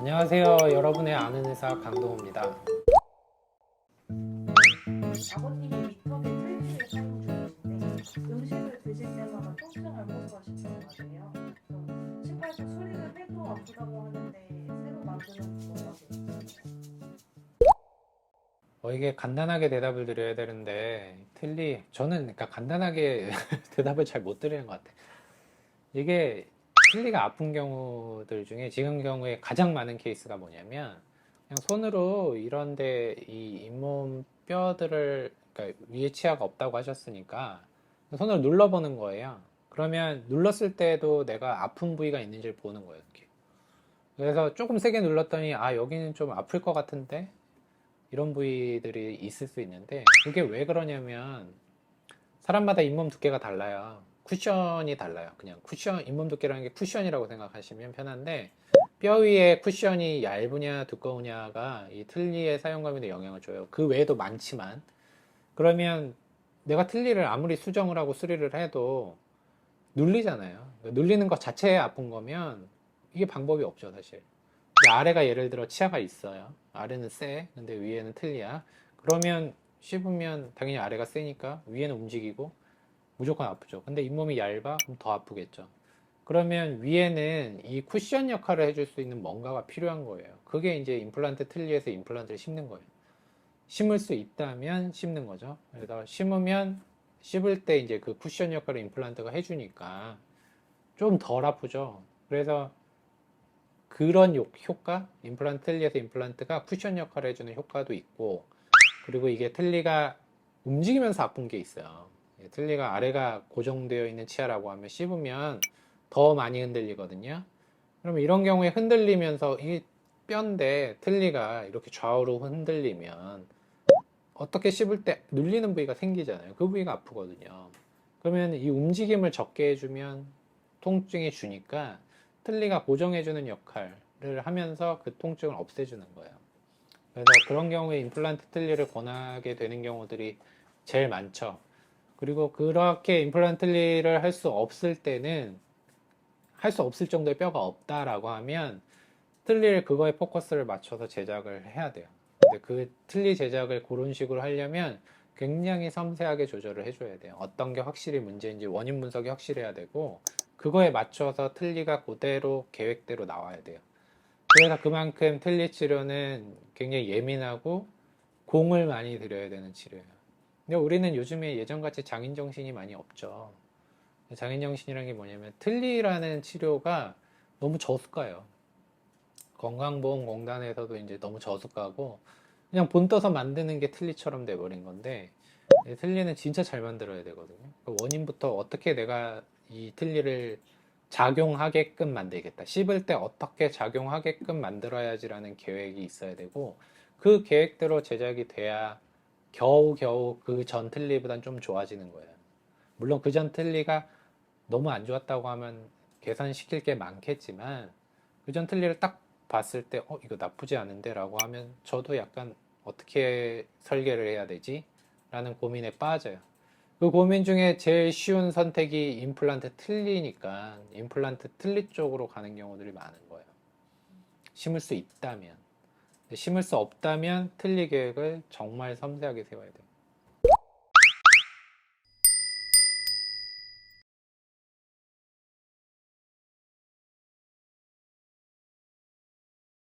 안녕하세요. 여러분의 아는 의사 강동우입니다. 아버님이 위턱에 틀니를 사용 중이신데 음식을 드실 때마다 통증을 호소하시는 것 같아요. 그래서 치과에서 수리를 해도 아프다고 하는데 새로 만드는 뭐라고 어, 이게 간단하게 대답을 드려야 되는데 틀리 저는 그러니까 간단하게 대답을 잘 못 드리는 것 같아요. 이게 틀리가 아픈 경우들 중에 지금 경우에 가장 많은 케이스가 뭐냐면 그냥 손으로 이런데 이 잇몸 뼈들을 그러니까 위에 치아가 없다고 하셨으니까 손으로 눌러보는 거예요. 그러면 눌렀을 때도 내가 아픈 부위가 있는지를 보는 거예요. 이렇게. 그래서 조금 세게 눌렀더니 아 여기는 좀 아플 것 같은데 이런 부위들이 있을 수 있는데 그게 왜 그러냐면 사람마다 잇몸 두께가 달라요. 쿠션이 달라요. 그냥 쿠션 잇몸 두께라는 게 쿠션이라고 생각하시면 편한데 뼈 위에 쿠션이 얇으냐 두꺼우냐가 이 틀니의 사용감에도 영향을 줘요. 그 외에도 많지만 그러면 내가 틀니를 아무리 수정을 하고 수리를 해도 눌리잖아요. 눌리는 것 자체에 아픈 거면 이게 방법이 없죠, 사실. 아래가 예를 들어 치아가 있어요. 아래는 세, 근데 위에는 틀리야. 그러면 씹으면 당연히 아래가 세니까 위에는 움직이고 무조건 아프죠. 근데 잇몸이 얇아? 그럼 더 아프겠죠. 그러면 위에는 이 쿠션 역할을 해줄 수 있는 뭔가가 필요한 거예요. 그게 이제 임플란트 틀니에서 임플란트를 심는 거예요. 심을 수 있다면 심는 거죠. 그래서 심으면 씹을 때 이제 그 쿠션 역할을 임플란트가 해주니까 좀 덜 아프죠. 그래서 그런 요- 효과, 임플란트 틀니에서 임플란트가 쿠션 역할을 해주는 효과도 있고, 그리고 이게 틀니가 움직이면서 아픈 게 있어요. 예, 틀니가 아래가 고정되어 있는 치아라고 하면 씹으면 더 많이 흔들리거든요. 그러면 이런 경우에 흔들리면서 이 뼈인데 틀니가 이렇게 좌우로 흔들리면 어떻게 씹을 때 눌리는 부위가 생기잖아요. 그 부위가 아프거든요. 그러면 이 움직임을 적게 해주면 통증이 주니까 틀니가 고정해주는 역할을 하면서 그 통증을 없애주는 거예요. 그래서 그런 경우에 임플란트 틀니를 권하게 되는 경우들이 제일 많죠. 그리고 그렇게 임플란트 틀니를 할 수 없을 때는 할 수 없을 정도의 뼈가 없다라고 하면 틀니를 그거에 포커스를 맞춰서 제작을 해야 돼요. 근데 그 틀니 제작을 그런 식으로 하려면 굉장히 섬세하게 조절을 해줘야 돼요. 어떤 게 확실히 문제인지 원인 분석이 확실해야 되고 그거에 맞춰서 틀니가 그대로 계획대로 나와야 돼요. 그래서 그만큼 틀니 치료는 굉장히 예민하고 공을 많이 들여야 되는 치료예요. 근데 우리는 요즘에 예전같이 장인 정신이 많이 없죠. 장인 정신이라는 게 뭐냐면 틀니라는 치료가 너무 저수가요. 건강보험공단에서도 이제 너무 저수가고 그냥 본 떠서 만드는 게 틀니처럼 돼버린 건데 이 틀니는 진짜 잘 만들어야 되거든요. 그 원인부터 어떻게 내가 이 틀니를 작용하게끔 만들겠다. 씹을 때 어떻게 작용하게끔 만들어야지라는 계획이 있어야 되고 그 계획대로 제작이 돼야 겨우겨우 그 전 틀니보단 좀 좋아지는 거예요. 물론 그 전 틀니가 너무 안 좋았다고 하면 개선시킬 게 많겠지만 그 전 틀니를 딱 봤을 때 어, 이거 나쁘지 않은데 라고 하면 저도 약간 어떻게 설계를 해야 되지? 라는 고민에 빠져요. 그 고민 중에 제일 쉬운 선택이 임플란트 틀니니까 임플란트 틀니 쪽으로 가는 경우들이 많은 거예요. 심을 수 있다면. 심을 수 없다면 틀니 계획을 정말 섬세하게 세워야 돼요.